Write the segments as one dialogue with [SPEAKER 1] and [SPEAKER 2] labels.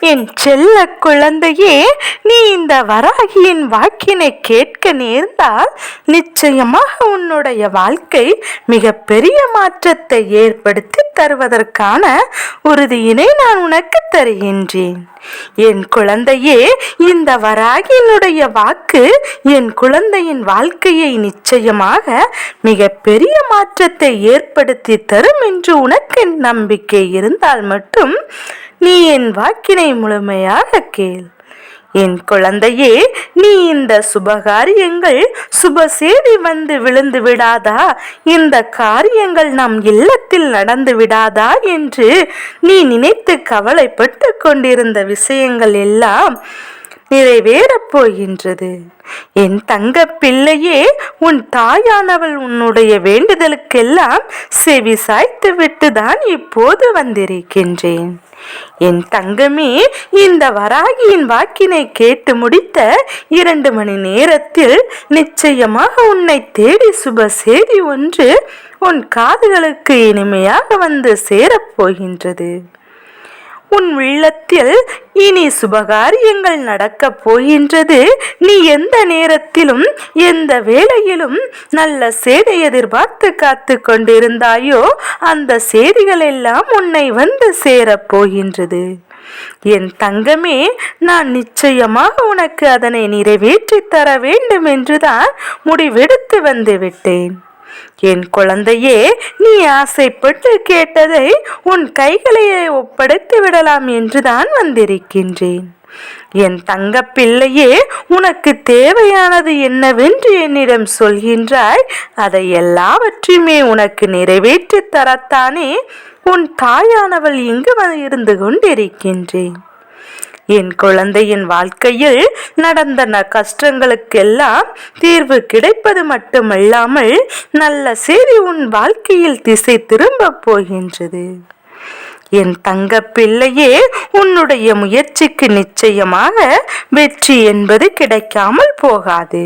[SPEAKER 1] என் செல்ல குழந்தையே நீ இந்த வராகியின் வாக்கினை கேட்க நேர்ந்தால் நிச்சயமாக உன்னுடைய வாழ்க்கை மிக பெரிய மாற்றத்தை ஏற்படுத்தி தருவதற்கான உறுதியினை நான் உனக்கு தருகின்றேன். என் குழந்தையே இந்த வராகியினுடைய வாக்கு என் குழந்தையின் வாழ்க்கையை நிச்சயமாக மிக பெரிய மாற்றத்தை ஏற்படுத்தி தரும் என்று உனக்கு நம்பிக்கை இருந்தால் மட்டும் நீ என் வாக்கினை முழுமையாக கேள். என் குழந்தையே நீ இந்த சுபகாரியங்கள் சுப செய்தி வந்து விழுந்து விடாதா? இந்த காரியங்கள் நம் இல்லத்தில் நடந்து விடாதா என்று நீ நினைத்து கவலைப்பட்டு கொண்டிருந்த விஷயங்கள் எல்லாம் நிறைவேறப் போகின்றது. என் தங்க பிள்ளையே உன் தாயானவள் உன்னுடைய வேண்டுதலுக்கெல்லாம் செவி சாய்த்து விட்டுதான் இப்போது வந்திருக்கின்றேன். என் தங்கமே இந்த வராகியின் வாக்கினை கேட்டு முடித்த இரண்டு மணி நேரத்தில் நிச்சயமாக உன்னை தேடி சுப செய்தி ஒன்று உன் காதுகளுக்கு இனிமையாக வந்து சேரப்போகின்றது உன் உள்ளத்தில் இனி சுபகாரியங்கள் நடக்கப் போகின்றது. நீ எந்த நேரத்திலும் எந்த வேளையிலும் நல்ல சேதை எதிர்பார்த்து காத்து கொண்டிருந்தாயோ அந்த செய்திகள் எல்லாம் உன்னை வந்து சேரப் போகின்றது. என் தங்கமே நான் நிச்சயமாக உனக்கு அதனை நிறைவேற்றித் தர வேண்டும் என்றுதான் முடிவெடுத்து வந்து விட்டேன். என் குழந்தையே நீ ஆசைப்பட்டு கேட்டதை உன் கைகளையே ஒப்படைத்து விடலாம் என்றுதான் வந்திருக்கின்றேன். என் தங்க பிள்ளையே உனக்கு தேவையானது என்னவென்று என்னிடம் சொல்கின்றாய் அதை எல்லாவற்றையுமே உனக்கு நிறைவேற்றி தரத்தானே உன் தாயானவள் இங்கு இருந்து கொண்டிருக்கின்றேன். என் குழந்தையின் வாழ்க்கையில் நடந்த கஷ்டங்களுக்கெல்லாம் தீர்வு கிடைப்பது மட்டுமல்லாமல் நல்ல செய்தி உன் வாழ்க்கையில் திசை திரும்பப் போகின்றது. என் தங்க பிள்ளையே உன்னுடைய முயற்சிக்கு நிச்சயமாக வெற்றி என்பது கிடைக்காமல் போகாது.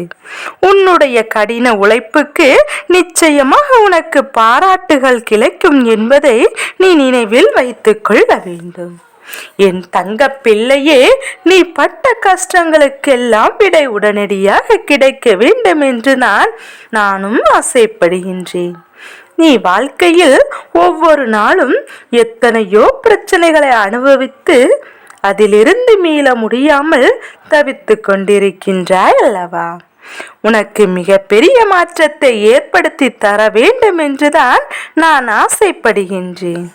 [SPEAKER 1] உன்னுடைய கடின உழைப்புக்கு நிச்சயமாக உனக்கு பாராட்டுகள் கிடைக்கும் என்பதை நீ நினைவில் வைத்துக்கொள்ள வேண்டும். என் தங்க பிள்ளையே நீ பட்ட கஷ்டங்களுக்கெல்லாம் விடை உடனடியாக கிடைக்க வேண்டும் என்று நான் நானும் ஆசைப்படுகின்றேன். நீ வாழ்க்கையில் ஒவ்வொரு நாளும் எத்தனையோ பிரச்சனைகளை அனுபவித்து அதிலிருந்து மீள முடியாமல் தவித்து கொண்டிருக்கின்றாய் அல்லவா? உனக்கு மிகப்பெரிய மாற்றத்தை ஏற்படுத்தி தர வேண்டும் என்றுதான் நான் ஆசைப்படுகின்றேன்.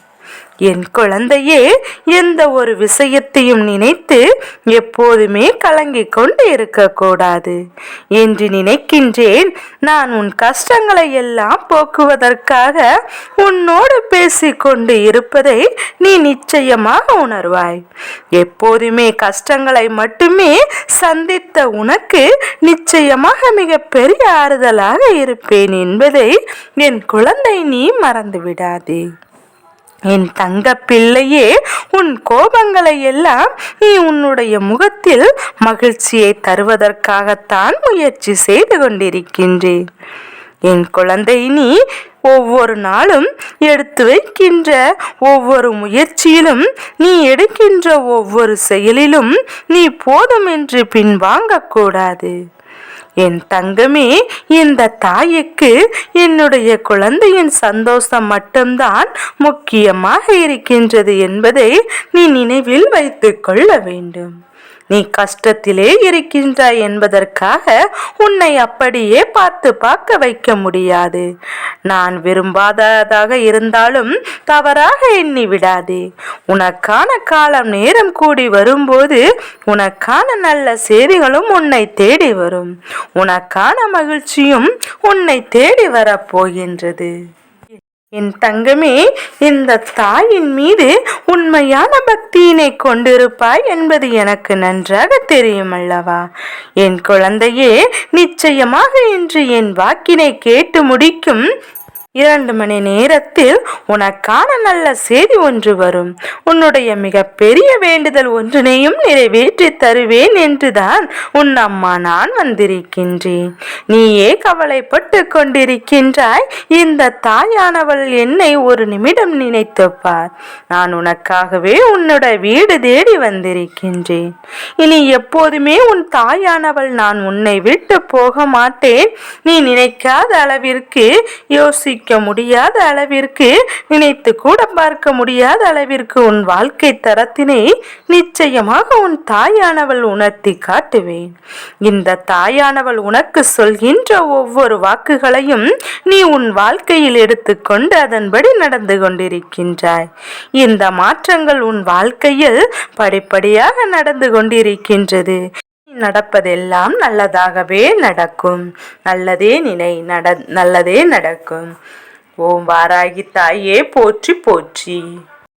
[SPEAKER 1] என் குழந்தையே எந்த ஒரு விஷயத்தையும் நினைத்து எப்போதுமே கலங்கிக் கொண்டு இருக்கக்கூடாது. என்று நினைக்கின்றேன். நான் உன் கஷ்டங்களை எல்லாம் போக்குவதற்காக உன்னோடு பேசிக்கொண்டு இருப்பதை நீ நிச்சயமாக உணர்வாய். எப்போதுமே கஷ்டங்களை மட்டுமே சந்தித்த உனக்கு நிச்சயமாக மிகப்பெரிய ஆறுதலாக இருப்பேன் என்பதை என் குழந்தை நீ மறந்து விடாதே என் தங்க பிள்ளையே உன் கோபங்களை எல்லாம் நீ உன்னுடைய முகத்தில் மகிழ்ச்சியை தருவதற்காகத்தான் முயற்சி செய்து கொண்டிருக்கின்றேன். என் குழந்தை நீ ஒவ்வொரு நாளும் எடுத்து வைக்கின்ற ஒவ்வொரு முயற்சியிலும் நீ எடுக்கின்ற ஒவ்வொரு செயலிலும் நீ போதும் என்று பின்வாங்கக்கூடாது. என் தங்கமே இந்த தாய்க்கு என்னுடைய குழந்தையின் சந்தோஷம் மட்டும்தான் முக்கியமாக இருக்கின்றது என்பதை நீ நினைவில் வைத்துக்கொள்ள வேண்டும். நீ கஷ்டத்திலே இருக்கின்றாய் என்பதற்காக உன்னை அப்படியே பார்த்து பார்க்க வைக்க முடியாது. நான் விரும்பாததாக இருந்தாலும் தவறாக எண்ணி விடாதே. உனக்கான காலம் நேரம் கூடி வரும்போது உனக்கான நல்ல செய்திகளும் உன்னை தேடி வரும். உனக்கான மகிழ்ச்சியும் உன்னை தேடி வரப்போகின்றது என் தங்கமே இந்த தாயின் மீது உண்மையான பக்தியினை கொண்டிருப்பாய் என்பது எனக்கு நன்றாக தெரியும் அல்லவா என் குழந்தையே நிச்சயமாக இன்று என் வாக்கினை கேட்டு முடிக்கும் இரண்டு மணி நேரத்தில் உனக்கான நல்ல செய்தி ஒன்று வரும். உன்னுடைய மிக பெரிய வேண்டுதல் ஒன்றினையும் நிறைவேற்றி தருவேன் என்றுதான் உன் அம்மா நான் வந்திருக்கின்றேன். நீயே கவலைப்பட்டு கொண்டிருக்கின்றாய். இந்த தாயானவள் என்னை ஒரு நிமிடம் நினைத்து பார். நான் உனக்காகவே உன்னோட வீடு தேடி வந்திருக்கின்றேன். இனி எப்போதுமே உன் தாயானவள் நான் உன்னை விட்டு போக மாட்டேன். நீ நினைக்காத அளவிற்கு யோசிக்க முடியாத அளவிற்கு நினைத்து கூட பார்க்க முடியாத அளவிற்கு உன் வாழ்க்கை தரத்தினை நிச்சயமாக உன் தாயானவள் உணர்த்தி காட்டுவேன். இந்த தாயானவள் உனக்கு சொல்கின்ற ஒவ்வொரு வாக்குகளையும் நீ உன் வாழ்க்கையில் எடுத்துக்கொண்டு அதன்படி நடந்து கொண்டிருக்கின்றாய். இந்த மாற்றங்கள் உன் வாழ்க்கையில் படிப்படியாக நடந்து கொண்டிருக்கின்றது. நடப்பதெல்லாம் நல்லதாகவே நடக்கும். நல்லதே நினை நட நல்லதே நடக்கும். ஓம் வாராகி தாயே போற்றி போற்றி.